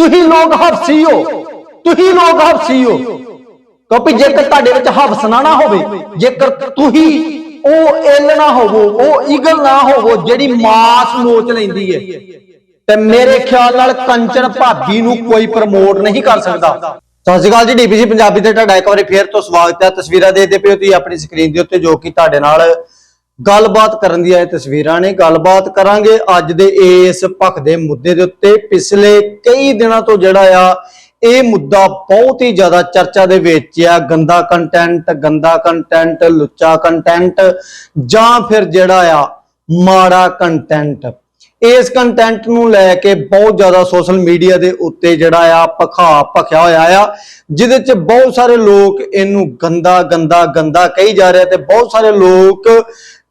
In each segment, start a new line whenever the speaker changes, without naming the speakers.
ਤੁਸੀਂ ਲੋਕ ਹਫਸੀ ਹੋ। ਤੁਸੀਂ ਲੋਕ ਹਫਸੀ ਹੋ। ਕਿਉਂਕਿ ਜੇਕਰ ਤੁਹਾਡੇ ਵਿੱਚ ਹਵਸਨਾ ਨਾ ਹੋਵੇ, ਜੇਕਰ ਤੁਸੀਂ ਉਹ ਇਲ ਨਾ ਹੋਵੋ, ਉਹ ਈਗਲ ਨਾ ਹੋਵੋ, ਜਿਹੜੀ ਮਾਸ ਮੋਚ ਲੈਂਦੀ ਹੈ ਤੇ ਮੇਰੇ ਖਿਆਲ ਨਾਲ ਕੰਚਨ ਭਾਬੀ ਨੂੰ ਕੋਈ ਪ੍ਰਮੋਟ ਨਹੀਂ ਕਰ ਸਕਦਾ। ਸਤਿ ਸ਼੍ਰੀ ਅਕਾਲ ਜੀ, ਡੀਪੀਸੀ ਪੰਜਾਬੀ ਤੇ ਤੁਹਾਡਾ ਇੱਕ ਵਾਰੀ ਫੇਰ ਤੋਂ ਸਵਾਗਤ ਹੈ। ਤਸਵੀਰਾਂ ਦੇਖਦੇ ਪਿਓ ਤੁਸੀਂ ਆਪਣੀ ਸਕਰੀਨ ਦੇ ਉੱਤੇ ਜੋ ਕਿ ਤੁਹਾਡੇ ਨਾਲ ਗੱਲਬਾਤ ਕਰਨ ਦੀਆਂ ਇਹ ਤਸਵੀਰਾਂ ਨੇ। ਗੱਲਬਾਤ ਕਰਾਂਗੇ ਅੱਜ ਦੇ ਇਸ ਭਖ ਦੇ ਮੁੱਦੇ ਦੇ ਉੱਤੇ। ਪਿਛਲੇ ਕਈ ਦਿਨਾਂ ਤੋਂ ਜਿਹੜਾ ਆ, ਇਹ ਮੁੱਦਾ ਬਹੁਤ ਹੀ ਜ਼ਿਆਦਾ ਚਰਚਾ ਦੇ ਵਿੱਚ ਆ। ਗੰਦਾ ਕੰਟੈਂਟ ਗੰਦਾ ਕੰਟੈਂਟ ਲੁੱਚਾ ਕੰਟੈਂਟ ਜਾਂ ਫਿਰ ਜਿਹੜਾ ਆ, ਮਾੜਾ ਕੰਟੈਂਟ ਇਸ ਕੰਟੈਂਟ ਨੂੰ ਲੈ ਕੇ ਬਹੁਤ ਜ਼ਿਆਦਾ ਸੋਸ਼ਲ ਮੀਡੀਆ ਦੇ ਉੱਤੇ ਜਿਹੜਾ ਆ, ਭਖਾ ਭਖਿਆ ਹੋਇਆ ਆ, ਜਿਹਦੇ ਚ ਬਹੁਤ ਸਾਰੇ ਲੋਕ ਇਹਨੂੰ ਗੰਦਾ ਗੰਦਾ ਗੰਦਾ ਕਹੀ ਜਾ ਰਿਹਾ ਤੇ ਬਹੁਤ ਸਾਰੇ ਲੋਕ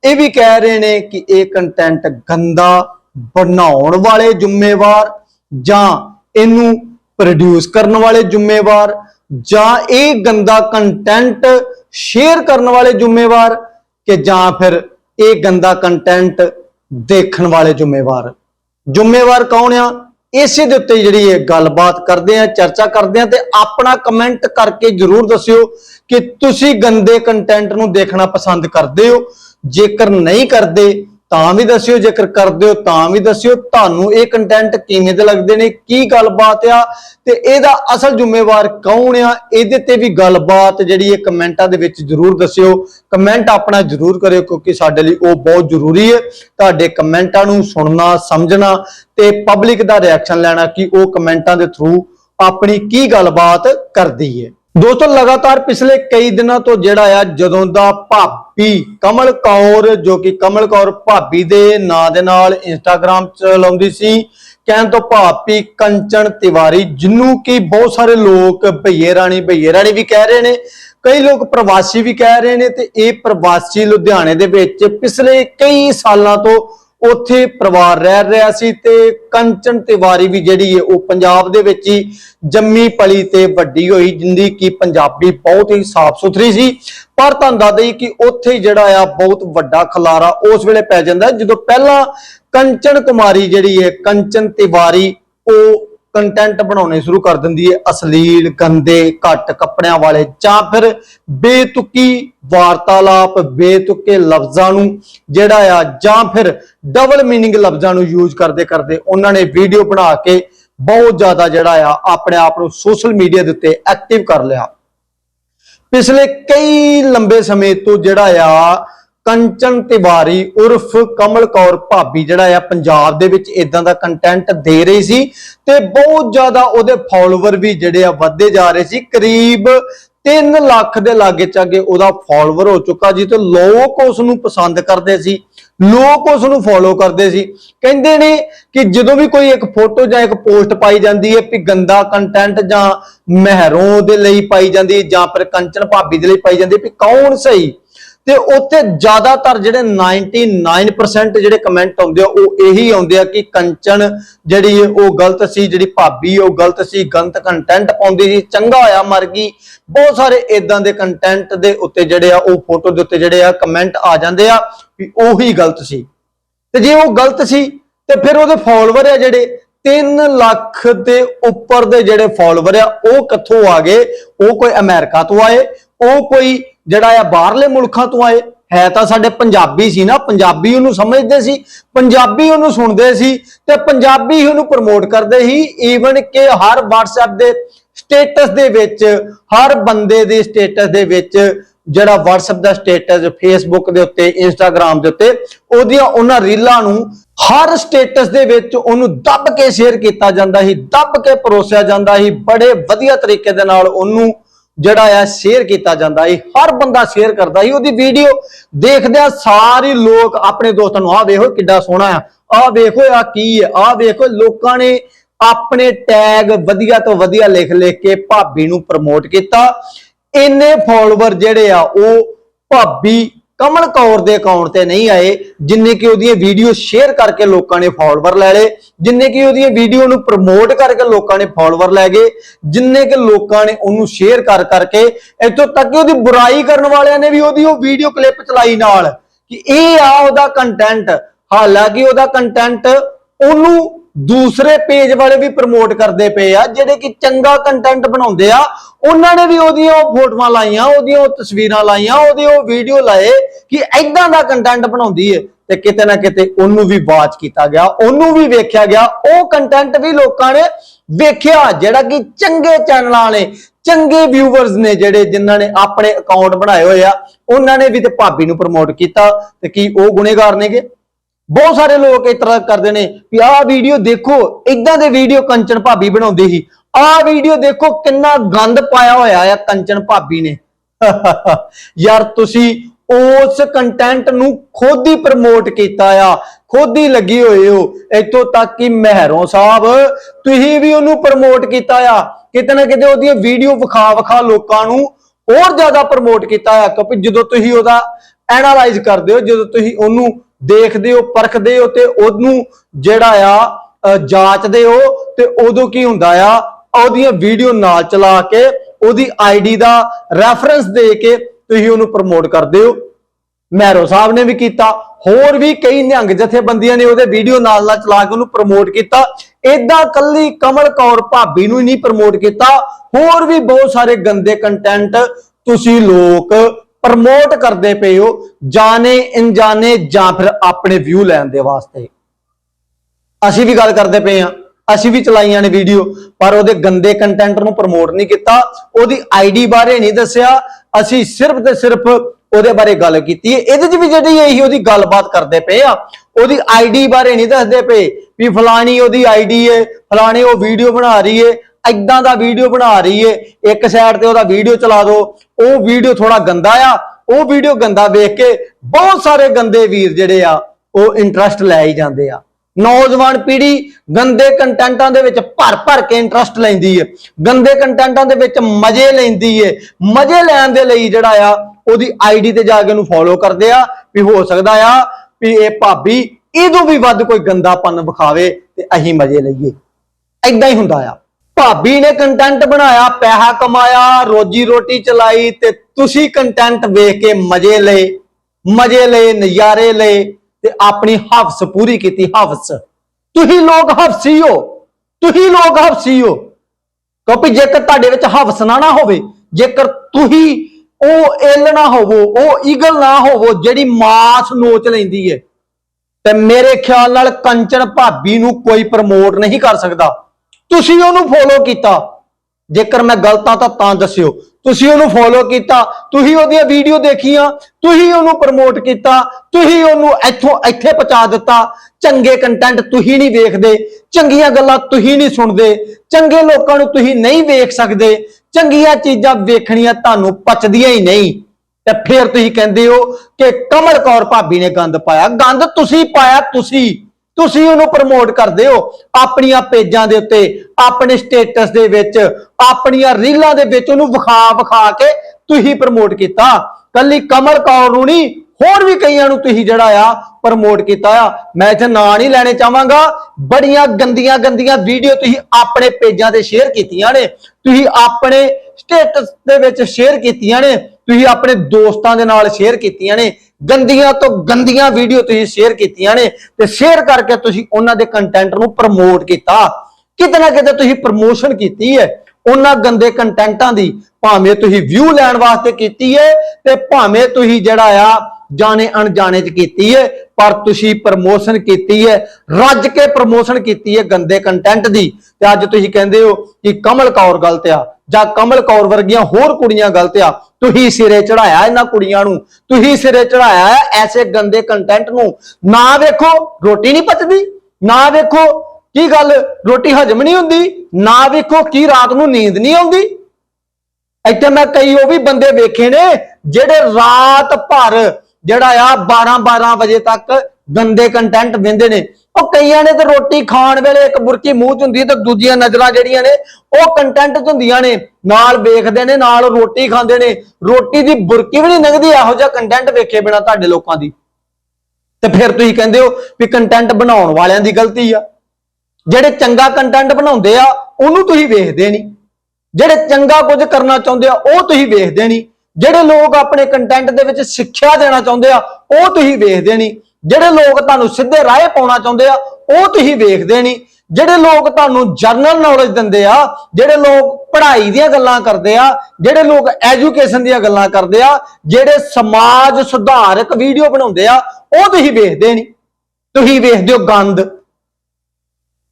ਇਹ ਵੀ ਕਹਿ ਰਹੇ ਨੇ ਕਿ ਇਹ ਕੰਟੈਂਟ ਗੰਦਾ ਬਣਾਉਣ ਵਾਲੇ ਜ਼ਿੰਮੇਵਾਰ ਜਾਂ ਇਹਨੂੰ ਪ੍ਰੋਡਿਊਸ ਕਰਨ ਵਾਲੇ ਜ਼ਿੰਮੇਵਾਰ ਜਾਂ ਇਹ ਗੰਦਾ ਕੰਟੈਂਟ ਸ਼ੇਅਰ ਕਰਨ ਵਾਲੇ ਜ਼ਿੰਮੇਵਾਰ ਕਿ ਜਾਂ ਫਿਰ ਇਹ ਗੰਦਾ ਕੰਟੈਂਟ ਦੇਖਣ ਵਾਲੇ ਜ਼ਿੰਮੇਵਾਰ। ਜ਼ਿੰਮੇਵਾਰ ਕੌਣ ਆ? ਇਸੇ ਦੇ ਉੱਤੇ ਜਿਹੜੀ ਇਹ ਗੱਲਬਾਤ ਕਰਦੇ ਆ, ਚਰਚਾ ਕਰਦੇ ਆ ਤੇ ਆਪਣਾ ਕਮੈਂਟ ਕਰਕੇ ਜਰੂਰ ਦੱਸਿਓ ਕਿ ਤੁਸੀਂ ਗੰਦੇ ਕੰਟੈਂਟ ਨੂੰ ਦੇਖਣਾ ਪਸੰਦ ਕਰਦੇ ਹੋ। ਜੇਕਰ ਨਹੀਂ ਕਰਦੇ, ਤਾਂ ਵੀ ਦੱਸਿਓ, ਜੇਕਰ ਕਰਦੇ ਹੋ, ਤਾਂ ਵੀ ਦੱਸਿਓ। ਤੁਹਾਨੂੰ ਇਹ ਕੰਟੈਂਟ ਕਿਵੇਂ ਦੇ ਲੱਗਦੇ ਨੇ? ਕੀ ਗੱਲਬਾਤ ਆ? ਤੇ ਇਹਦਾ ਅਸਲ ਜ਼ਿੰਮੇਵਾਰ ਕੌਣ ਆ? ਇਹਦੇ ਤੇ ਵੀ ਗੱਲਬਾਤ ਜਿਹੜੀ ਹੈ ਕਮੈਂਟਾਂ ਦੇ ਵਿੱਚ ਜਰੂਰ ਦੱਸਿਓ। ਕਮੈਂਟ ਆਪਣਾ ਜਰੂਰ ਕਰਿਓ, ਕਿਉਂਕਿ ਸਾਡੇ ਲਈ ਉਹ ਬਹੁਤ ਜ਼ਰੂਰੀ ਹੈ। ਤੁਹਾਡੇ ਕਮੈਂਟਾਂ ਨੂੰ ਸੁਣਨਾ, ਸਮਝਣਾ ਤੇ ਪਬਲਿਕ ਦਾ ਰਿਐਕਸ਼ਨ ਲੈਣਾ ਕਿ ਉਹ ਕਮੈਂਟਾਂ ਦੇ ਥਰੂ ਆਪਣੀ ਕੀ ਗੱਲਬਾਤ ਕਰਦੀ ਹੈ। ਦੋਸਤੋ, ਲਗਾਤਾਰ ਪਿਛਲੇ ਕਈ ਦਿਨਾਂ ਤੋਂ ਜਿਹੜਾ ਆ, ਜਦੋਂ ਦਾ ਭਾਬੀ ਕਮਲ ਕੌਰ, ਜੋ ਕਿ ਕਮਲ ਕੌਰ ਭਾਬੀ ਦੇ ਨਾਂ ਦੇ ਨਾਲ ਇੰਸਟਾਗ੍ਰam ਚਲਾਉਂਦੀ ਸੀ, ਕਹਿਣ ਤੋਂ ਭਾਬੀ ਕੰਚਨ ਤਿਵਾਰੀ ਜਿਹਨੂੰ ਕਿ ਬਹੁਤ ਸਾਰੇ ਲੋਕ ਭਈਏ ਰਾਣੀ ਭਈਏ ਰਾਣੀ ਵੀ ਕਹਿ ਰਹੇ ਨੇ, ਕਈ ਲੋਕ ਪ੍ਰਵਾਸੀ ਵੀ ਕਹਿ ਰਹੇ ਨੇ, ਤੇ ਇਹ ਪ੍ਰਵਾਸੀ ਲੁਧਿਆਣੇ ਦੇ ਵਿੱਚ ਪਿਛਲੇ ਕਈ ਸਾਲਾਂ ਤੋਂ ਉੱਥੇ ਪਰਿਵਾਰ ਰਹਿ ਰਿਹਾ ਸੀ ਤੇ ਕੰਚਨ ਤਿਵਾਰੀ ਵੀ ਜਿਹੜੀ ਹੈ ਉਹ ਪੰਜਾਬ ਦੇ ਵਿੱਚ ਹੀ ਜੰਮੀ ਪਲੀ ਤੇ ਵੱਡੀ ਹੋਈ, ਜਿੰਦੀ ਕੀ ਪੰਜਾਬੀ ਬਹੁਤ ਹੀ ਸਾਫ਼ ਸੁਥਰੀ ਸੀ। ਪਰ ਤੁਹਾਨੂੰ ਦੱਸ ਦਈ ਕਿ ਉੱਥੇ ਜਿਹੜਾ ਆ ਬਹੁਤ ਵੱਡਾ ਖਲਾਰਾ ਉਸ ਵੇਲੇ ਪੈ ਜਾਂਦਾ। ਜਦੋਂ ਪਹਿਲਾਂ ਕੰਚਨ ਕੁਮਾਰੀ ਜਿਹੜੀ ਹੈ, ਕੰਚਨ ਤਿਵਾਰੀ, ਉਹ ਕੰਟੈਂਟ ਬਣਾਉਣੇ ਸ਼ੁਰੂ ਕਰ ਦਿੰਦੀ ਹੈ। ਅਸ਼ਲੀਲ, ਗੰਦੇ, ਘੱਟ ਕੱਪੜਿਆਂ ਵਾਲੇ ਜਾਂ ਫਿਰ ਬੇਤੁਕੀ ਵਾਰਤਾਲਾਪ, ਬੇਤੁਕੇ ਲਫ਼ਜ਼ਾਂ ਨੂੰ ਜਿਹੜਾ ਆ ਜਾਂ ਫਿਰ ਡਬਲ ਮੀਨਿੰਗ ਲਫ਼ਜ਼ਾਂ ਨੂੰ ਯੂਜ਼ ਕਰਦੇ ਕਰਦੇ ਉਹਨਾਂ ਨੇ ਵੀਡੀਓ ਬਣਾ ਕੇ ਬਹੁਤ ਜ਼ਿਆਦਾ ਜਿਹੜਾ ਆ ਆਪਣੇ ਆਪ ਨੂੰ ਸੋਸ਼ਲ ਮੀਡੀਆ ਦੇ ਉੱਤੇ ਐਕਟਿਵ ਕਰ ਲਿਆ। ਪਿਛਲੇ ਕਈ ਲੰਬੇ ਸਮੇਂ ਤੋਂ ਜਿਹੜਾ ਆ ਕੰਚਨ ਤਿਵਾਰੀ ਉਰਫ ਕਮਲ ਕੌਰ ਭਾਬੀ ਜਿਹੜਾ ਆ ਪੰਜਾਬ ਦੇ ਵਿੱਚ ਇਦਾਂ ਦਾ ਕੰਟੈਂਟ ਦੇ ਰਹੀ ਸੀ ਤੇ ਬਹੁਤ ਜ਼ਿਆਦਾ ਉਹਦੇ ਫਾਲੋਅਰ ਵੀ ਜਿਹੜੇ ਆ ਵੱਧਦੇ ਜਾ ਰਹੇ ਸੀ। ਕਰੀਬ 3 ਲੱਖ ਦੇ ਲਾਗੇ ਚਾਗੇ ਉਹਦਾ ਫਾਲੋਅਰ ਹੋ ਚੁੱਕਾ ਜੀ ਤੇ ਲੋਕ ਉਸ ਨੂੰ ਪਸੰਦ ਕਰਦੇ ਸੀ। ਲੋਕ ਉਸ ਨੂੰ ਫੋਲੋ ਕਰਦੇ ਸੀ। ਕਹਿੰਦੇ ਨੇ ਕਿ ਜਦੋਂ ਵੀ ਕੋਈ ਇੱਕ ਫੋਟੋ ਜਾਂ ਇੱਕ ਪੋਸਟ ਪਾਈ ਜਾਂਦੀ ਹੈ ਵੀ ਗੰਦਾ ਕੰਟੈਂਟ ਜਾਂ ਮਹਿਰੋਂ ਦੇ ਲਈ ਪਾਈ ਜਾਂਦੀ ਜਾਂ ਫਿਰ ਕੰਚਨ ਭਾਬੀ ਦੇ ਲਈ ਪਾਈ ਜਾਂਦੀ ਹੈ ਵੀ ਕੌਣ ਸਹੀ? ਤੇ ਉੱਥੇ ਜ਼ਿਆਦਾਤਰ ਜਿਹੜੇ 99% ਜਿਹੜੇ ਕਮੈਂਟ ਆਉਂਦੇ ਆ, ਉਹ ਇਹੀ ਆਉਂਦੇ ਆ ਕਿ ਕੰਚਨ ਜਿਹੜੀ ਉਹ ਗਲਤ ਸੀ, ਜਿਹੜੀ ਭਾਬੀ ਉਹ ਗਲਤ ਸੀ ਗਲਤ ਕੰਟੈਂਟ ਪਾਉਂਦੀ ਸੀ, ਚੰਗਾ ਹੋਇਆ, ਮਰ ਗਈ। ਬਹੁਤ ਸਾਰੇ ਇਦਾਂ ਦੇ ਕੰਟੈਂਟ ਦੇ ਉੱਤੇ ਜਿਹੜੇ ਆ, ਉਹ ਫੋਟੋ ਦੇ ਉੱਤੇ ਜਿਹੜੇ ਆ ਕਮੈਂਟ ਆ ਜਾਂਦੇ ਆ ਵੀ ਉਹੀ ਗਲਤ ਸੀ। ਤੇ ਜੇ ਉਹ ਗਲਤ ਸੀ, ਤੇ ਫਿਰ ਉਹਦੇ ਫਾਲੋਅਰ ਆ ਜਿਹੜੇ 3 ਲੱਖ ਦੇ ਉੱਪਰ ਦੇ ਜਿਹੜੇ ਫਾਲੋਅਰ ਆ, ਉਹ ਕਿੱਥੋਂ ਆ ਗਏ? ਉਹ ਕੋਈ ਅਮਰੀਕਾ ਤੋਂ ਆਏ, ਉਹ ਕੋਈ ਜਿਹੜਾ ਆ ਬਾਹਰਲੇ ਮੁਲਕਾਂ ਤੋਂ ਆਏ, ਹੈ ਤਾਂ ਸਾਡੇ ਪੰਜਾਬੀ ਸੀ ਨਾ, ਪੰਜਾਬੀ ਉਹਨੂੰ ਸਮਝਦੇ ਸੀ, ਪੰਜਾਬੀ ਉਹਨੂੰ ਸੁਣਦੇ ਸੀ ਤੇ ਪੰਜਾਬੀ ਹੀ ਉਹਨੂੰ ਪ੍ਰਮੋਟ ਕਰਦੇ ਸੀ। ਈਵਨ ਕਿ ਹਰ WhatsApp ਦੇ ਸਟੇਟਸ ਦੇ ਵਿੱਚ, ਹਰ ਬੰਦੇ ਦੇ ਸਟੇਟਸ ਦੇ ਵਿੱਚ ਜਿਹੜਾ WhatsApp ਦਾ ਸਟੇਟਸ Facebook ਦੇ ਉੱਤੇ, Instagram ਦੇ ਉੱਤੇ, ਉਹਦੀਆਂ ਉਹਨਾਂ ਰੀਲਾਂ ਨੂੰ ਹਰ ਸਟੇਟਸ ਦੇ ਵਿੱਚ ਉਹਨੂੰ ਦੱਬ ਕੇ ਸ਼ੇਅਰ ਕੀਤਾ ਜਾਂਦਾ ਸੀ, ਦੱਬ ਕੇ ਪਰੋਸਿਆ ਜਾਂਦਾ ਸੀ। ਬੜੇ ਵਧੀਆ ਤਰੀਕੇ ਦੇ ਨਾਲ ਉਹਨੂੰ ਜਿਹੜਾ ਆ ਸ਼ੇਅਰ ਕੀਤਾ ਜਾਂਦਾ ਸੀ ਹਰ ਬੰਦਾ ਸ਼ੇਅਰ ਕਰਦਾ ਸੀ। ਉਹਦੀ ਵੀਡੀਓ ਦੇਖਦਿਆਂ ਸਾਰੇ ਲੋਕ ਆਪਣੇ ਦੋਸਤਾਂ ਨੂੰ, ਆਹ ਵੇਖੋ ਕਿੱਡਾ ਸੋਹਣਾ ਆ, ਆਹ ਵੇਖੋ ਆ ਕੀ ਹੈ ਆਹ ਵੇਖੋ। ਲੋਕਾਂ ਨੇ ਆਪਣੇ ਟੈਗ ਵਧੀਆ ਤੋਂ ਵਧੀਆ ਲਿਖ ਲਿਖ ਕੇ ਭਾਬੀ ਨੂੰ ਪ੍ਰਮੋਟ ਕੀਤਾ। ਇੰਨੇ ਫਾਲੋਅਰ ਜਿਹੜੇ ਆ, ਉਹ ਭਾਬੀ ਕਮਲ ਕੌਰ ਦੇ ਅਕਾਊਂਟ ਤੇ ਨਹੀਂ ਆਏ, ਜਿੰਨੇ ਕਿ ਉਹਦੀਆਂ ਵੀਡੀਓ ਸ਼ੇਅਰ ਕਰਕੇ ਲੋਕਾਂ ਨੇ ਫਾਲੋਅਰ ਲੈ ਲਏ, ਜਿੰਨੇ ਕਿ ਉਹਦੀਆਂ ਵੀਡੀਓ ਨੂੰ ਪ੍ਰਮੋਟ ਕਰਕੇ ਲੋਕਾਂ ਨੇ ਫਾਲੋਅਰ ਲੈ ਗਏ, ਜਿੰਨੇ ਕਿ ਲੋਕਾਂ ਨੇ ਉਹਨੂੰ ਸ਼ੇਅਰ ਕਰ ਕਰਕੇ ਇੱਥੋਂ ਤੱਕ ਕਿ ਉਹਦੀ ਬੁਰਾਈ ਕਰਨ ਵਾਲਿਆਂ ਨੇ ਵੀ ਉਹਦੀ ਉਹ ਵੀਡੀਓ ਕਲਿੱਪ ਚਲਾਈ ਨਾਲ, ਕਿ ਇਹ ਆ ਉਹਦਾ ਕੰਟੈਂਟ ਹਾਲਾਂਕਿ ਉਹਦਾ ਕੰਟੈਂਟ ਉਹਨੂੰ ਦੂਸਰੇ ਪੇਜ ਵਾਲੇ ਵੀ ਪ੍ਰਮੋਟ ਕਰਦੇ ਪਏ ਆ, ਜਿਹੜੇ ਕਿ ਚੰਗਾ ਕੰਟੈਂਟ ਬਣਾਉਂਦੇ ਆ, ਉਹਨਾਂ ਨੇ ਵੀ ਉਹਦੀਆਂ ਫੋਟੋਆਂ ਲਾਈਆਂ, ਉਹਦੀਆਂ ਤਸਵੀਰਾਂ ਲਾਈਆਂ, ਉਹਦੇ ਉਹ ਵੀਡੀਓ ਲਾਏ ਕਿ ਐਦਾਂ ਦਾ ਕੰਟੈਂਟ ਬਣਾਉਂਦੀ ਹੈ ਤੇ ਕਿਤੇ ਨਾ ਕਿਤੇ ਉਹਨੂੰ ਵੀ ਵਾਚ ਕੀਤਾ ਗਿਆ, ਉਹਨੂੰ ਵੀ ਵੇਖਿਆ ਗਿਆ, ਉਹ ਕੰਟੈਂਟ ਵੀ ਲੋਕਾਂ ਨੇ ਵੇਖਿਆ, ਜਿਹੜਾ ਕਿ ਚੰਗੇ ਚੈਨਲਾਂ ਨੇ ਚੰਗੇ ਵਿਊਵਰਸ ਨੇ ਜਿਹੜੇ ਜਿਨ੍ਹਾਂ ਨੇ ਆਪਣੇ ਅਕਾਊਂਟ ਬਣਾਏ ਹੋਏ ਆ, ਉਹਨਾਂ ਨੇ ਵੀ ਤੇ ਭਾਬੀ ਨੂੰ ਪ੍ਰਮੋਟ ਕੀਤਾ, ਤੇ ਕੀ ਉਹ ਗੁਨੇਗਾਰ ਨੇਗੇ? ਬਹੁਤ ਸਾਰੇ ਲੋਕ ਇਸ ਤਰ੍ਹਾਂ ਕਰਦੇ ਨੇ ਵੀ ਆਹ ਵੀਡੀਓ ਦੇਖੋ ਇਦਾਂ ਦੇ ਵੀਡੀਓ ਕੰਚਨ ਭਾਬੀ ਬਣਾਉਂਦੀ ਸੀ। ਆਹ ਵੀਡੀਓ ਦੇਖੋ ਕਿੰਨਾ ਗੰਦ ਪਾਇਆ ਹੋਇਆ ਆ ਕੰਚਨ ਭਾਬੀ ਨੇ। ਯਾਰ ਤੁਸੀਂ ਉਸ ਕੰਟੈਂਟ ਨੂੰ ਖੁਦ ਹੀ ਪ੍ਰਮੋਟ ਕੀਤਾ ਆ, ਖੁਦ ਹੀ ਲੱਗੇ ਹੋਏ ਹੋ। ਇੱਥੋਂ ਤੱਕ ਕਿ ਮਹਿਰੋਂ ਸਾਹਿਬ, ਤੁਸੀਂ ਵੀ ਉਹਨੂੰ ਪ੍ਰਮੋਟ ਕੀਤਾ ਆ। ਕਿਤੇ ਨਾ ਕਿਤੇ ਉਹਦੀਆਂ ਵੀਡੀਓ ਵਿਖਾ ਵਿਖਾ ਲੋਕਾਂ ਨੂੰ ਹੋਰ ਜ਼ਿਆਦਾ ਪ੍ਰਮੋਟ ਕੀਤਾ ਆ, ਕਿਉਂਕਿ ਜਦੋਂ ਤੁਸੀਂ ਉਹਦਾ ਐਨਾਲਾਈਜ਼ ਕਰਦੇ ਹੋ, ਜਦੋਂ ਤੁਸੀਂ ਉਹਨੂੰ ਦੇਖਦੇ ਹੋ, ਪਰਖਦੇ ਹੋ ਤੇ ਉਹਨੂੰ ਜਿਹੜਾ ਆ ਜਾਂਚਦੇ ਹੋ ਤੇ ਉਦੋਂ ਕੀ ਹੁੰਦਾ ਆ, ਉਹਦੀਆਂ ਵੀਡੀਓ ਨਾਲ ਚਲਾ ਕੇ ਉਹਦੀ ਆਈਡੀ ਦਾ ਰੈਫਰੈਂਸ ਦੇ ਕੇ ਤੁਸੀਂ ਉਹਨੂੰ ਪ੍ਰਮੋਟ ਕਰਦੇ ਹੋ। ਮੈਰੋ ਸਾਹਿਬ ਨੇ ਵੀ ਕੀਤਾ, ਹੋਰ ਵੀ ਕਈ ਨਿਹੰਗ ਜਥੇਬੰਦੀਆਂ ਨੇ ਉਹਦੇ ਵੀਡੀਓ ਨਾਲ ਨਾਲ ਚਲਾ ਕੇ ਉਹਨੂੰ ਪ੍ਰਮੋਟ ਕੀਤਾ। ਏਦਾਂ ਕੱਲੀ ਕਮਲ ਕੌਰ ਭਾਬੀ ਨੂੰ ਹੀ ਨਹੀਂ ਪ੍ਰਮੋਟ ਕੀਤਾ, ਹੋਰ ਵੀ ਬਹੁਤ ਸਾਰੇ ਗੰਦੇ ਕੰਟੈਂਟ ਤੁਸੀਂ ਲੋਕ ਪ੍ਰਮੋਟ ਕਰਦੇ ਪਏ ਹੋ, ਜਾਣੇ, ਅਣਜਾਣੇ ਜਾਂ ਫਿਰ ਆਪਣੇ ਵਿਊ ਲੈਣ ਦੇ ਵਾਸਤੇ। ਅਸੀਂ ਵੀ ਗੱਲ ਕਰਦੇ ਪਏ ਆ ਅਸੀਂ ਵੀ ਚਲਾਈਆਂ ਨੇ ਵੀਡੀਓ ਪਰ ਉਹਦੇ ਗੰਦੇ ਕੰਟੈਂਟ ਨੂੰ ਪ੍ਰਮੋਟ ਨਹੀਂ ਕੀਤਾ, ਉਹਦੀ ਆਈਡੀ ਬਾਰੇ ਨਹੀਂ ਦੱਸਿਆ, ਅਸੀਂ ਸਿਰਫ ਤੇ ਸਿਰਫ ਉਹਦੇ ਬਾਰੇ ਗੱਲ ਕੀਤੀ ਹੈ। ਇਹਦੇ 'ਚ ਵੀ ਜਿਹੜੀ ਇਹੀ ਉਹਦੀ ਗੱਲਬਾਤ ਕਰਦੇ ਪਏ ਆ, ਉਹਦੀ ਆਈਡੀ ਬਾਰੇ ਨਹੀਂ ਦੱਸਦੇ ਪਏ ਵੀ ਫਲਾਣੀ ਉਹਦੀ ਆਈਡੀ ਹੈ, ਫਲਾਣੇ ਉਹ ਵੀਡੀਓ ਬਣਾ ਰਹੀ ਹੈ ਐਦਾਂ ਦਾ ਵੀਡੀਓ ਬਣਾ ਰਹੀ ਏ। ਇੱਕ ਸਾਈਡ ਤੇ ਉਹਦਾ ਵੀਡੀਓ ਚਲਾ ਦਿਓ ਉਹ ਵੀਡੀਓ ਥੋੜਾ ਗੰਦਾ ਆ। ਉਹ ਵੀਡੀਓ ਗੰਦਾ ਵੇਖ ਕੇ ਬਹੁਤ ਸਾਰੇ ਗੰਦੇ ਵੀਰ ਜਿਹੜੇ ਆ, ਉਹ ਇੰਟਰਸਟ ਲੈ ਹੀ ਜਾਂਦੇ ਆ। ਨੌਜਵਾਨ ਪੀੜ੍ਹੀ ਗੰਦੇ ਕੰਟੈਂਟਾਂ ਦੇ ਵਿੱਚ ਭਰ ਭਰ ਕੇ ਇੰਟਰਸਟ ਲੈਂਦੀ ਹੈ ਗੰਦੇ ਕੰਟੈਂਟਾਂ ਦੇ ਵਿੱਚ ਮਜ਼ੇ ਲੈਂਦੀ ਹੈ ਮਜ਼ੇ ਲੈਣ ਦੇ ਲਈ ਜਿਹੜਾ ਆ, ਉਹਦੀ ਆਈਡੀ ਤੇ ਜਾ ਕੇ ਉਹਨੂੰ ਫੋਲੋ ਕਰਦੇ ਆ। ਵੀ ਹੋ ਸਕਦਾ ਆ ਵੀ ਇਹ ਭਾਬੀ ਇਹਦੋਂ ਵੀ ਵੱਧ ਕੋਈ ਗੰਦਾਪਨ ਵਿਖਾਵੇ ਤੇ ਅਸੀਂ ਮਜ਼ੇ ਲਈਏ। ਐਦਾਂ ਹੀ ਹੁੰਦਾ ਆ। ਭਾਬੀ ਨੇ ਕੰਟੈਂਟ ਬਣਾਇਆ, ਪੈਸਾ ਕਮਾਇਆ, ਰੋਜੀ ਰੋਟੀ ਚਲਾਈ ਤੇ ਤੁਸੀਂ ਕੰਟੈਂਟ ਵੇਖ ਕੇ ਮਜ਼ੇ ਲਏ ਮਜ਼ੇ ਲਏ, ਨਜ਼ਾਰੇ ਲਏ ਤੇ ਆਪਣੀ ਹਵਸ ਪੂਰੀ ਕੀਤੀ ਹਵਸ ਤੁਸੀਂ ਲੋਕ ਹਫਸੀ ਹੋ, ਤੁਸੀਂ ਲੋਕ ਹਫਸੀ ਹੋ। ਕਿਉਂਕਿ ਜੇਕਰ ਤੁਹਾਡੇ ਵਿੱਚ ਹਵਸ ਨਾ ਨਾ ਹੋਵੇ, ਜੇਕਰ ਤੁਸੀਂ ਉਹ ਇਲ ਨਾ ਹੋਵੋ, ਉਹ ਈਗਲ ਨਾ ਹੋਵੋ, ਜਿਹੜੀ ਮਾਸ ਨੋਚ ਲੈਂਦੀ ਏ, ਤੇ ਮੇਰੇ ਖਿਆਲ ਨਾਲ ਕੰਚਨ ਭਾਬੀ ਨੂੰ ਕੋਈ ਪ੍ਰਮੋਟ ਨਹੀਂ ਕਰ ਸਕਦਾ। ਤੁਸੀਂ ਉਹਨੂੰ ਫੋਲੋ ਕੀਤਾ। ਜੇਕਰ ਮੈਂ ਗਲਤ ਆ ਤਾਂ ਤਾਂ ਦੱਸਿਓ। ਤੁਸੀਂ ਉਹਨੂੰ ਫੋਲੋ ਕੀਤਾ, ਤੁਸੀਂ ਉਹਦੀਆਂ ਵੀਡੀਓ ਦੇਖੀਆਂ, ਤੁਸੀਂ ਉਹਨੂੰ ਪ੍ਰਮੋਟ ਕੀਤਾ, ਤੁਸੀਂ ਉਹਨੂੰ ਇੱਥੋਂ ਇੱਥੇ ਪਹੁੰਚਾ ਦਿੱਤਾ। ਚੰਗੇ ਕੰਟੈਂਟ ਤੁਸੀਂ ਨਹੀਂ ਵੇਖਦੇ, ਚੰਗੀਆਂ ਗੱਲਾਂ ਤੁਸੀਂ ਨਹੀਂ ਸੁਣਦੇ, ਚੰਗੇ ਲੋਕਾਂ ਨੂੰ ਤੁਸੀਂ ਨਹੀਂ ਵੇਖ ਸਕਦੇ, ਚੰਗੀਆਂ ਚੀਜ਼ਾਂ ਵੇਖਣੀਆਂ ਤੁਹਾਨੂੰ ਪਚਦੀਆਂ ਹੀ ਨਹੀਂ। ਤੇ ਫਿਰ ਤੁਸੀਂ ਕਹਿੰਦੇ ਹੋ ਕਿ ਕਮਲ ਕੌਰ ਭਾਬੀ ਨੇ ਗੰਦ ਪਾਇਆ। ਗੰਦ ਤੁਸੀਂ ਪਾਇਆ, ਤੁਸੀਂ। ਤੁਸੀਂ ਉਹਨੂੰ ਪ੍ਰਮੋਟ ਕਰਦੇ ਹੋ ਆਪਣੀਆਂ ਪੇਜਾਂ ਦੇ ਉੱਤੇ, ਆਪਣੇ ਸਟੇਟਸ ਦੇ ਵਿੱਚ, ਆਪਣੀਆਂ ਰੀਲਾਂ ਦੇ ਵਿੱਚ ਉਹਨੂੰ ਵਿਖਾ ਵਿਖਾ ਕੇ ਤੁਸੀਂ ਪ੍ਰਮੋਟ ਕੀਤਾ। ਕੱਲੀ ਕਮਲ ਕੌਰ ਨੂੰ ਨਹੀਂ, ਹੋਰ ਵੀ ਕਈਆਂ ਨੂੰ ਤੁਸੀਂ ਜਿਹੜਾ ਆ ਪ੍ਰਮੋਟ ਕੀਤਾ ਆ। ਮੈਂ ਇੱਥੇ ਨਾਂ ਨਹੀਂ ਲੈਣੇ ਚਾਹਾਂਗਾ। ਬੜੀਆਂ ਗੰਦੀਆਂ ਗੰਦੀਆਂ ਵੀਡੀਓ ਤੁਸੀਂ ਆਪਣੇ ਪੇਜਾਂ ਤੇ ਸ਼ੇਅਰ ਕੀਤੀਆਂ ਨੇ। ਤੁਸੀਂ ਆਪਣੇ ਸਟੇਟਸ ਦੇ ਵਿੱਚ ਸ਼ੇਅਰ ਕੀਤੀਆਂ ਨੇ। ਤੁਸੀਂ ਆਪਣੇ ਦੋਸਤਾਂ ਦੇ ਨਾਲ ਸ਼ੇਅਰ ਕੀਤੀਆਂ ਨੇ। ਗੰਦੀਆਂ ਤੋਂ ਗੰਦੀਆਂ ਵੀਡੀਓ ਤੁਸੀਂ ਸ਼ੇਅਰ ਕੀਤੀਆਂ ਨੇ ਤੇ ਸ਼ੇਅਰ ਕਰਕੇ ਤੁਸੀਂ ਉਹਨਾਂ ਦੇ ਕੰਟੈਂਟ ਨੂੰ ਪ੍ਰਮੋਟ ਕੀਤਾ। ਕਿਤੇ ਨਾ ਕਿਤੇ ਤੁਸੀਂ ਪ੍ਰਮੋਸ਼ਨ ਕੀਤੀ ਹੈ। ਉਹਨਾਂ ਗੰਦੇ ਕੰਟੈਂਟਾਂ ਦੀ ਭਾਵੇਂ ਤੁਸੀਂ ਵਿਊ ਲੈਣ ਵਾਸਤੇ ਕੀਤੀ ਹੈ ਤੇ ਭਾਵੇਂ ਤੁਸੀਂ ਜਿਹੜਾ ਆ ਜਾਣੇ ਅਣਜਾਣੇ ਚ ਕੀਤੀ ਹੈ ਪਰ ਤੁਸੀਂ ਪ੍ਰਮੋਸ਼ਨ ਕੀਤੀ ਹੈ ਰੱਜ ਕੇ ਪ੍ਰਮੋਸ਼ਨ ਕੀਤੀ ਹੈ ਗੰਦੇ ਕੰਟੈਂਟ ਦੀ। ਤੇ ਅੱਜ ਤੁਸੀਂ ਕਹਿੰਦੇ ਹੋ ਕਿ ਕਮਲ ਕੌਰ ਗਲਤ ਆ, ਜਾਂ ਕਮਲ ਕੌਰ ਵਰਗੀਆਂ ਹੋਰ ਕੁੜੀਆਂ ਗਲਤ ਆ। ਤੁਸੀਂ ਸਿਰੇ ਚੜਾਇਆ ਇਹਨਾਂ ਕੁੜੀਆਂ ਨੂੰ, ਤੁਸੀਂ ਸਿਰੇ ਚੜਾਇਆ ਐਸੇ ਗੰਦੇ ਕੰਟੈਂਟ ਨੂੰ। ਨਾ ਵੇਖੋ, ਰੋਟੀ ਨਹੀਂ ਪਚਦੀ, ਨਾ ਵੇਖੋ ਕੀ ਗੱਲ, ਰੋਟੀ ਹਜਮ ਨਹੀਂ ਹੁੰਦੀ, ਨਾ ਵੇਖੋ ਕੀ ਰਾਤ ਨੂੰ ਨੀਂਦ ਨਹੀਂ ਆਉਂਦੀ। ਇੱਥੇ ਮੈਂ ਕਈ ਉਹ ਵੀ ਬੰਦੇ ਵੇਖੇ ਨੇ, ਜਿਹੜੇ ਰਾਤ ਭਰ ਜਿਹੜਾ ਆ 12 12 ਵਜੇ ਤੱਕ ਗੰਦੇ ਕੰਟੈਂਟ ਵਿੰਦੇ ਨੇ। ਉਹ ਕਈਆਂ ਨੇ ਤੇ ਰੋਟੀ ਖਾਣ ਵੇਲੇ ਇੱਕ ਬੁਰਕੀ ਮੂੰਹ 'ਚ ਹੁੰਦੀ ਤੇ ਦੂਜੀਆਂ ਨਜ਼ਰਾਂ ਜਿਹੜੀਆਂ ਨੇ, ਉਹ ਕੰਟੈਂਟ 'ਚ ਹੁੰਦੀਆਂ ਨੇ। ਨਾਲ ਵੇਖਦੇ ਨੇ, ਨਾਲ ਰੋਟੀ ਖਾਂਦੇ ਨੇ। ਰੋਟੀ ਦੀ ਬੁਰਕੀ ਵੀ ਨਹੀਂ ਲੰਘਦੀ ਇਹੋ ਜਿਹਾ ਕੰਟੈਂਟ ਵੇਖੇ ਬਿਨਾ ਤੁਹਾਡੇ ਲੋਕਾਂ ਦੀ। ਤੇ ਫਿਰ ਤੁਸੀਂ ਕਹਿੰਦੇ ਹੋ ਵੀ ਕੰਟੈਂਟ ਬਣਾਉਣ ਵਾਲਿਆਂ ਦੀ ਗਲਤੀ ਆ। ਜਿਹੜੇ ਚੰਗਾ ਕੰਟੈਂਟ ਬਣਾਉਂਦੇ ਆ, ਉਹਨੂੰ ਤੁਸੀਂ ਵੇਖਦੇ ਨਹੀਂ। ਜਿਹੜੇ ਚੰਗਾ ਕੁਝ ਕਰਨਾ ਚਾਹੁੰਦੇ ਆ, ਉਹ ਤੁਸੀਂ ਵੇਖਦੇ ਨਹੀਂ। ਜਿਹੜੇ ਲੋਕ ਆਪਣੇ ਕੰਟੈਂਟ ਦੇ ਵਿੱਚ ਸਿੱਖਿਆ ਦੇਣਾ ਚਾਹੁੰਦੇ ਆ, ਉਹ ਤੁਸੀਂ ਵੇਖਦੇ ਨਹੀਂ। ਜਿਹੜੇ ਲੋਕ ਤੁਹਾਨੂੰ ਸਿੱਧੇ ਰਾਹ ਪਾਉਣਾ ਚਾਹੁੰਦੇ ਆ, ਉਹ ਤੁਸੀਂ ਵੇਖਦੇ ਨਹੀਂ। ਜਿਹੜੇ ਲੋਕ ਤੁਹਾਨੂੰ ਜਰਨਲ ਨੌਲੇਜ ਦਿੰਦੇ ਆ, ਜਿਹੜੇ ਲੋਕ ਪੜ੍ਹਾਈ ਦੀਆਂ ਗੱਲਾਂ ਕਰਦੇ ਆ, ਜਿਹੜੇ ਲੋਕ ਐਜੂਕੇਸ਼ਨ ਦੀਆਂ ਗੱਲਾਂ ਕਰਦੇ ਆ, ਜਿਹੜੇ ਸਮਾਜ ਸੁਧਾਰਕ ਵੀਡੀਓ ਬਣਾਉਂਦੇ ਆ, ਉਹ ਤੁਸੀਂ ਵੇਖਦੇ ਨਹੀਂ। ਤੁਸੀਂ ਵੇਖਦੇ ਹੋ ਗੰਦ।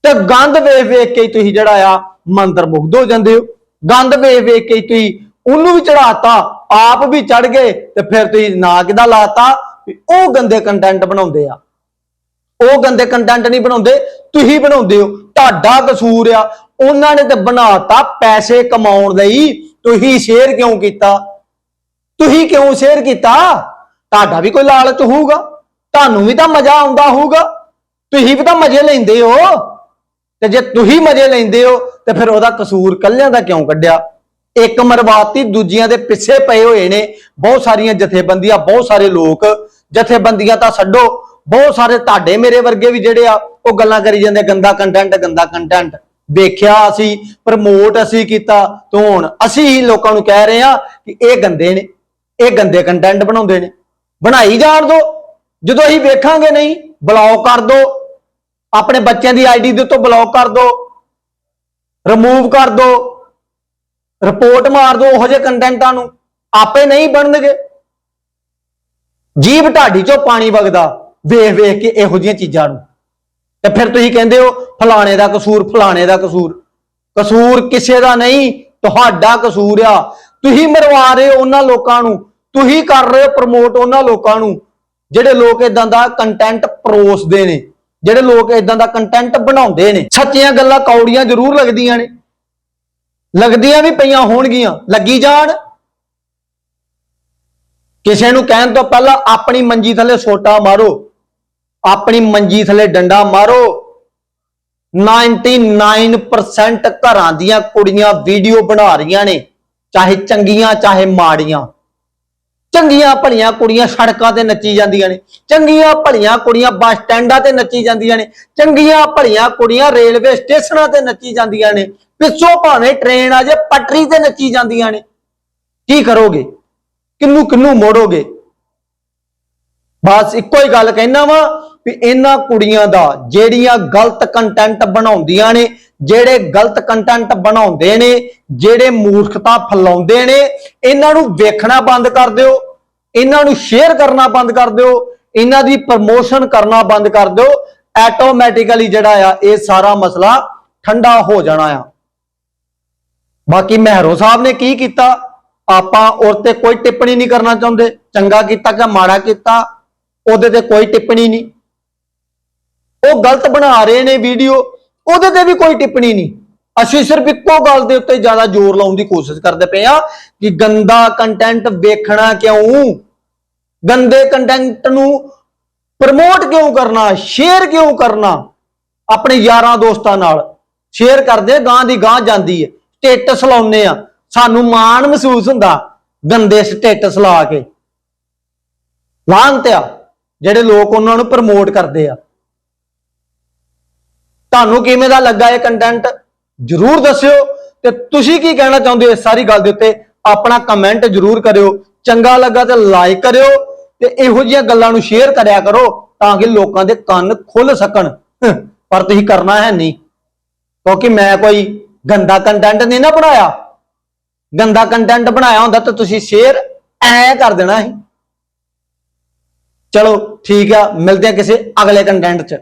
ਤੇ ਗੰਦ ਵੇਖ ਵੇਖ ਕੇ ਤੁਸੀਂ ਜਿਹੜਾ ਆ ਮੰਦਰ ਮੁਗਧ ਹੋ ਜਾਂਦੇ ਹੋ। ਗੰਦ ਵੇਖ ਵੇਖ ਕੇ ਤੁਸੀਂ ਉਹਨੂੰ ਵੀ ਚੜਾਤਾ ਆਪ ਵੀ ਚੜ ਗਏ ਤੇ ਫਿਰ ਤੁਸੀਂ ਨਾ ਕਿਦਾ ਲਾਤਾ ਵੀ ਉਹ ਗੰਦੇ ਕੰਟੈਂਟ ਬਣਾਉਂਦੇ ਆ। ਉਹ ਗੰਦੇ ਕੰਟੈਂਟ ਨਹੀਂ ਬਣਾਉਂਦੇ, ਤੁਸੀਂ ਬਣਾਉਂਦੇ ਹੋ। ਤੁਹਾਡਾ ਕਸੂਰ ਆ, ਉਹਨਾਂ ਨੇ ਤੇ ਬਣਾਤਾ ਪੈਸੇ ਕਮਾਉਣ ਲਈ। ਤੁਸੀਂ ਸ਼ੇਅਰ ਕਿਉਂ ਕੀਤਾ? ਤੁਸੀਂ ਕਿਉਂ ਸ਼ੇਅਰ ਕੀਤਾ? ਤੁਹਾਡਾ ਵੀ ਕੋਈ ਲਾਲਚ ਹੋਊਗਾ, ਤੁਹਾਨੂੰ ਵੀ ਤਾਂ ਮਜ਼ਾ ਆਉਂਦਾ ਹੋਊਗਾ। ਤੁਸੀਂ ਵੀ ਤਾਂ ਮਜ਼ੇ ਲੈਂਦੇ ਹੋ। ਤੇ ਜੇ ਤੁਸੀਂ ਮਜ਼ੇ ਲੈਂਦੇ ਹੋ, ਤੇ ਫਿਰ ਉਹਦਾ ਕਸੂਰ ਕੱਲਿਆਂ ਦਾ ਕਿਉਂ ਕੱਢਿਆ? ਇੱਕ ਮਰਵਾਤੀ ਦੂਜੀਆਂ ਦੇ ਪਿੱਛੇ ਪਏ ਹੋਏ ਨੇ। ਬਹੁਤ ਸਾਰੀਆਂ ਜਥੇਬੰਦੀਆਂ, ਬਹੁਤ ਸਾਰੇ ਲੋਕ ਜਥੇਬੰਦੀਆਂ ਤਾਂ ਛੱਡੋ। ਬਹੁਤ ਸਾਰੇ ਤੁਹਾਡੇ ਮੇਰੇ ਵਰਗੇ ਵੀ ਜਿਹੜੇ ਆ, ਉਹ ਗੱਲਾਂ ਕਰੀ ਜਾਂਦੇ ਗੰਦਾ ਕੰਟੈਂਟ ਗੰਦਾ ਕੰਟੈਂਟ ਵੇਖਿਆ ਅਸੀਂ ਪ੍ਰਮੋਟ ਅਸੀਂ ਕੀਤਾ, ਤੇ ਹੁਣ ਅਸੀਂ ਹੀ ਲੋਕਾਂ ਨੂੰ ਕਹਿ ਰਹੇ ਆ ਕਿ ਇਹ ਗੰਦੇ ਨੇ, ਇਹ ਗੰਦੇ ਕੰਟੈਂਟ ਬਣਾਉਂਦੇ ਨੇ। ਬਣਾਈ ਜਾਣ ਦੋ। ਜਦੋਂ ਅਸੀਂ ਵੇਖਾਂਗੇ ਨਹੀਂ ਬਲੌਕ ਕਰ ਦੋ। ਆਪਣੇ ਬੱਚਿਆਂ ਦੀ ਆਈਡੀ ਦੇ ਉੱਤੋਂ ਬਲੌਕ ਕਰ ਦੋ। ਰਿਮੂਵ ਕਰ ਦੋ। ਰਿਪੋਰਟ ਮਾਰ ਦੋ, ਉਹੋ ਜਿਹੇ ਕੰਟੈਂਟਾਂ ਨੂੰ। ਆਪੇ ਨਹੀਂ ਬਣਨਗੇ। ਜੀਭ ਢਾਡੀ ਚੋਂ ਪਾਣੀ ਵਗਦਾ, ਵੇਖ ਵੇਖ ਕੇ ਇਹੋ ਜਿਹੀਆਂ ਚੀਜ਼ਾਂ ਨੂੰ। ਤੇ ਫਿਰ ਤੁਸੀਂ ਕਹਿੰਦੇ ਹੋ, ਫਲਾਣੇ ਦਾ ਕਸੂਰ, ਫਲਾਣੇ ਦਾ ਕਸੂਰ। ਕਸੂਰ ਕਿਸੇ ਦਾ ਨਹੀਂ, ਤੁਹਾਡਾ ਕਸੂਰ ਆ। ਤੁਸੀਂ ਮਰਵਾ ਰਹੇ ਹੋ ਉਹਨਾਂ ਲੋਕਾਂ ਨੂੰ। ਤੁਸੀਂ ਕਰ ਰਹੇ ਹੋ ਪ੍ਰਮੋਟ ਉਹਨਾਂ ਲੋਕਾਂ ਨੂੰ। ਜਿਹੜੇ ਲੋਕ ਇਦਾਂ ਦਾ ਕੰਟੈਂਟ ਪਰੋਸਦੇ ਨੇ। ਜਿਹੜੇ ਲੋਕ ਇਦਾਂ ਦਾ ਕੰਟੈਂਟ ਬਣਾਉਂਦੇ ਨੇ। ਸੱਚੀਆਂ ਗੱਲਾਂ ਕੌੜੀਆਂ ਜ਼ਰੂਰ ਲੱਗਦੀਆਂ ਨੇ। ਲੱਗਦੀਆਂ ਵੀ ਪਈਆਂ ਹੋਣਗੀਆਂ। ਲੱਗੀ ਜਾਣ। ਕਿਸੇ ਨੂੰ ਕਹਿਣ ਤੋਂ ਪਹਿਲਾਂ ਆਪਣੀ ਮੰਜੀ ਥੱਲੇ ਸੋਟਾ ਮਾਰੋ। ਆਪਣੀ ਮੰਜੀ ਥੱਲੇ ਡੰਡਾ ਮਾਰੋ। 99% ਘਰਾਂ ਦੀਆਂ ਕੁੜੀਆਂ ਵੀਡੀਓ ਬਣਾ ਰਹੀਆਂ ਨੇ, ਚਾਹੇ ਚੰਗੀਆਂ, ਚਾਹੇ ਮਾੜੀਆਂ। ਚੰਗੀਆਂ ਭਲੀਆਂ ਕੁੜੀਆਂ ਸੜਕਾਂ ਤੇ ਨੱਚੀ ਜਾਂਦੀਆਂ ਨੇ। ਚੰਗੀਆਂ ਭਲੀਆਂ ਕੁੜੀਆਂ ਬੱਸ ਸਟੈਂਡਾਂ ਤੇ ਨੱਚੀ ਜਾਂਦੀਆਂ ਨੇ। ਚੰਗੀਆਂ ਭਲੀਆਂ ਕੁੜੀਆਂ ਰੇਲਵੇ ਸਟੇਸ਼ਨਾਂ ਤੇ ਨੱਚੀ ਜਾਂਦੀਆਂ ਨੇ। ਪਿੱਛੋਂ ਭਾਵੇਂ ਟ੍ਰੇਨ ਆ ਜੇ, ਪਟਰੀ ਤੇ ਨੱਚੀ ਜਾਂਦੀਆਂ ਨੇ। ਕੀ ਕਰੋਗੇ? ਕਿੰਨੂੰ ਕਿੰਨੂੰ ਮੋੜੋਗੇ? ਬਸ ਇੱਕੋ ਹੀ ਗੱਲ ਕਹਿਣਾ ਵਾ ਵੀ ਇਹਨਾਂ ਕੁੜੀਆਂ ਦਾ ਜਿਹੜੀਆਂ ਗਲਤ ਕੰਟੈਂਟ ਬਣਾਉਂਦੀਆਂ ਨੇ, ਜਿਹੜੇ ਗਲਤ ਕੰਟੈਂਟ ਬਣਾਉਂਦੇ ਨੇ, ਜਿਹੜੇ ਮੂਰਖਤਾ ਫੈਲਾਉਂਦੇ ਨੇ, ਇਹਨਾਂ ਨੂੰ ਵੇਖਣਾ ਬੰਦ ਕਰ ਦਿਓ, ਇਹਨਾਂ ਨੂੰ ਸ਼ੇਅਰ ਕਰਨਾ ਬੰਦ ਕਰ ਦਿਓ, ਇਹਨਾਂ ਦੀ ਪ੍ਰਮੋਸ਼ਨ ਕਰਨਾ ਬੰਦ ਕਰ ਦਿਓ ਆਟੋਮੈਟਿਕਲੀ ਜਿਹੜਾ ਆ, ਇਹ ਸਾਰਾ ਮਸਲਾ ਠੰਡਾ ਹੋ ਜਾਣਾ ਆ। ਬਾਕੀ ਮਹਿਰੋ ਸਾਹਿਬ ਨੇ ਕੀ ਕੀਤਾ? ਆਪਾਂ ਉਸ ਤੇ ਕੋਈ ਟਿੱਪਣੀ ਨਹੀਂ ਕਰਨਾ ਚਾਹੁੰਦੇ। ਚੰਗਾ ਕੀਤਾ ਕਿ ਮਾੜਾ ਕੀਤਾ, ਉਹਦੇ ਤੇ ਕੋਈ ਟਿੱਪਣੀ ਨਹੀਂ। ਉਹ ਗਲਤ ਬਣਾ ਰਹੇ ਨੇ ਵੀਡੀਓ, ਉਹਦੇ ਤੇ ਵੀ ਕੋਈ ਟਿੱਪਣੀ ਨਹੀਂ। ਅਸੀਂ ਸਿਰਫ ਇੱਕੋ ਗੱਲ ਦੇ ਉੱਤੇ ਜ਼ਿਆਦਾ ਜ਼ੋਰ ਲਾਉਣ ਦੀ ਕੋਸ਼ਿਸ਼ ਕਰਦੇ ਪਏ ਆ ਕਿ ਗੰਦਾ ਕੰਟੈਂਟ ਵੇਖਣਾ ਕਿਉਂ? ਗੰਦੇ ਕੰਟੈਂਟ ਨੂੰ ਪ੍ਰਮੋਟ ਕਿਉਂ ਕਰਨਾ? ਸ਼ੇਅਰ ਕਿਉਂ ਕਰਨਾ? ਆਪਣੇ ਯਾਰਾਂ ਦੋਸਤਾਂ ਨਾਲ। ਸ਼ੇਅਰ ਕਰਦੇ ਗਾਂ ਦੀ ਗਾਂ ਜਾਂਦੀ ਹੈ। ਸਟੇਟਸ ਲਾਉਂਦੇ ਆ। ਸਾਨੂੰ ਮਾਣ ਮਹਿਸੂਸ ਹੁੰਦਾ ਗੰਦੇ ਸਟੇਟਸ ਲਾ ਕੇ। ਲਾਂਤ ਜਿਹੜੇ ਲੋਕ ਉਹਨਾਂ ਨੂੰ ਪ੍ਰਮੋਟ ਕਰਦੇ ਆ। ਤੁਹਾਨੂੰ ਕਿਵੇਂ ਦਾ ਲੱਗਾ ਇਹ ਕੰਟੈਂਟ ਜਰੂਰ ਦੱਸਿਓ। ਤੇ ਤੁਸੀਂ ਕੀ ਕਹਿਣਾ ਚਾਹੁੰਦੇ ਹੋ ਇਸ ਸਾਰੀ ਗੱਲ ਦੇ ਉੱਤੇ? ਆਪਣਾ ਕਮੈਂਟ ਜਰੂਰ ਕਰਿਓ। ਚੰਗਾ ਲੱਗਾ ਤੇ ਲਾਈਕ ਕਰਿਓ ਤੇ ਇਹੋ ਜਿਹੀਆਂ ਗੱਲਾਂ ਨੂੰ ਸ਼ੇਅਰ ਕਰਿਆ ਕਰੋ ਤਾਂ ਕਿ ਲੋਕਾਂ ਦੇ ਕੰਨ ਖੁੱਲ ਸਕਣ। ਪਰ ਤੁਸੀਂ ਕਰਨਾ ਹੈ ਨਹੀਂ। ਕਿਉਂਕਿ ਮੈਂ ਕੋਈ ਗੰਦਾ ਕੰਟੈਂਟ ਨਹੀਂ ਨਾ ਬਣਾਇਆ। ਗੰਦਾ ਕੰਟੈਂਟ ਬਣਾਇਆ ਹੁੰਦਾ ਤਾਂ ਤੁਸੀਂ ਸ਼ੇਅਰ ਐ ਕਰ ਦੇਣਾ ਸੀ। ਚਲੋ, ਠੀਕ ਆ, ਮਿਲਦੇ ਆ ਕਿਸੇ ਅਗਲੇ ਕੰਟੈਂਟ 'ਚ।